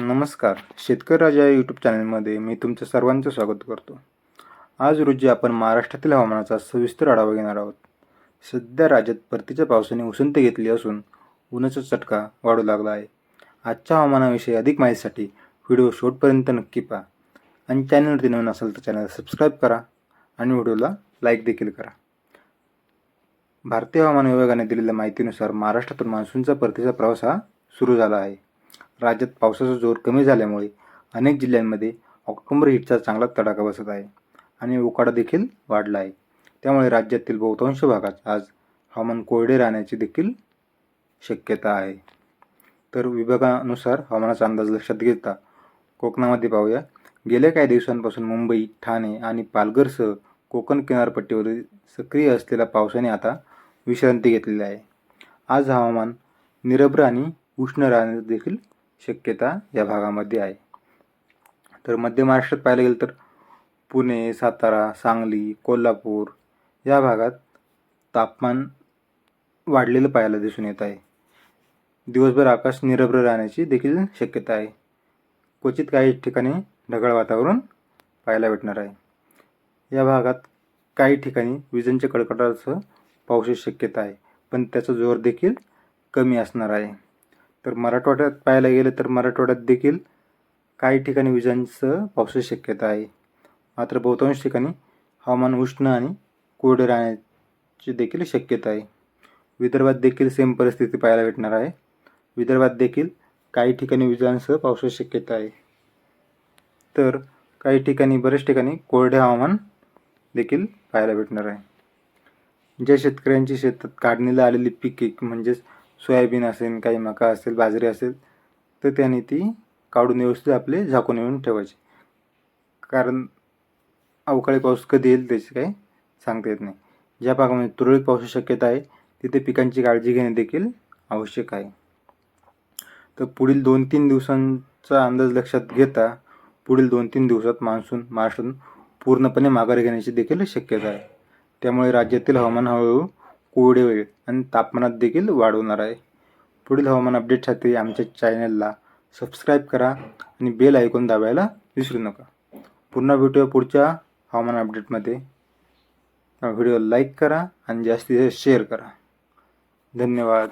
नमस्कार. शेतकरी राजा या यूट्यूब चॅनलमध्ये मी तुमचं सर्वांचं स्वागत करतो. आज रोजी आपण महाराष्ट्रातील हवामानाचा सविस्तर आढावा घेणार आहोत. सध्या राज्यात परतीच्या पावसाने उसंत घेतली असून उन्हाचा चटका वाढू लागला आहे. आजच्या हवामानाविषयी अधिक माहितीसाठी व्हिडिओ शेवटपर्यंत नक्की पहा. आणि चॅनलवरती नवीन असेल तर चॅनल सबस्क्राईब करा आणि व्हिडिओला लाईक देखील करा. भारतीय हवामान विभागाने दिलेल्या माहितीनुसार महाराष्ट्रातून मान्सूनचा परतीचा प्रवास हा सुरू झाला आहे. राज्यात पावसाचा जोर कमी झाल्यामुळे अनेक जिल्ह्यांमध्ये ऑक्टोबर हिटचा चांगला तडाखा बसत आहे आणि उकाडा देखील वाढला आहे. त्यामुळे राज्यातील बहुतांश भागात आज हवामान कोरडे राहण्याची देखील शक्यता आहे. तर विभागानुसार हवामानाचा अंदाज लक्षात घेता कोकणामध्ये पाहूया. गेल्या काही दिवसांपासून मुंबई ठाणे आणि पालघरसह कोकण किनारपट्टीवरील सक्रिय असलेल्या पावसाने आता विश्रांती घेतलेली आहे. आज हवामान निरभ्र आणि उष्ण राहण्याची देखील शक्यता या भागामध्ये आहे. तर मध्य महाराष्ट्रात पाहायला गेलं तर पुणे सातारा सांगली कोल्हापूर या भागात तापमान वाढलेलं पाहायला दिसून येत आहे. दिवसभर आकाश निरभ्र राहण्याची देखील शक्यता आहे. क्वचित काही ठिकाणी ढगाळ वातावरण पाहायला भेटणार आहे. या भागात काही ठिकाणी विजांच्या कडकडाटासह पावसाची शक्यता आहे पण त्याचा जोर देखील कमी असणार आहे. तर मराठवाड्यात पाहायला गेलं तर मराठवाड्यात देखील काही ठिकाणी विजांसह पावसाची शक्यता आहे. मात्र बहुतांश ठिकाणी हवामान उष्ण आणि कोरडे राहण्याची देखील शक्यता आहे. विदर्भात देखील सेम परिस्थिती पाहायला भेटणार आहे. विदर्भात देखील काही ठिकाणी विजांसह पावसाची शक्यता आहे. तर काही ठिकाणी बऱ्याच ठिकाणी कोरडे हवामान देखील पाहायला भेटणार आहे. ज्या शेतकऱ्यांची शेतात काढणीला आलेली पिके म्हणजेच सोयाबीन असेल काही मका असेल बाजरी असेल तर त्याने ती काढून व्यवस्थित आपले झाकून येऊन ठेवायचे. कारण अवकाळी पाऊस कधी येईल त्याची काही सांगता येत नाही. ज्या भागामध्ये तुरळक पावसाची शक्यता आहे तिथे पिकांची काळजी घेणे देखील आवश्यक आहे. तर पुढील दोन तीन दिवसांचा अंदाज लक्षात घेता पुढील दोन तीन दिवसात मान्सून महाराष्ट्रातून पूर्णपणे माघारी घेण्याची देखील शक्यता आहे. त्यामुळे राज्यातील हवामान हळूहळू कोरडे होईल आणि तापमानात देखील वाढ होणार आहे. पुढील हवामान अपडेटसाठी आमच्या चॅनलला सबस्क्राईब करा आणि बेल ऐकून दाबायला विसरू नका. पुन्हा भेटूया पुढच्या हवामान अपडेटमध्ये व्हिडिओ लाईक करा आणि जास्तीत जास्त शेअर करा. धन्यवाद.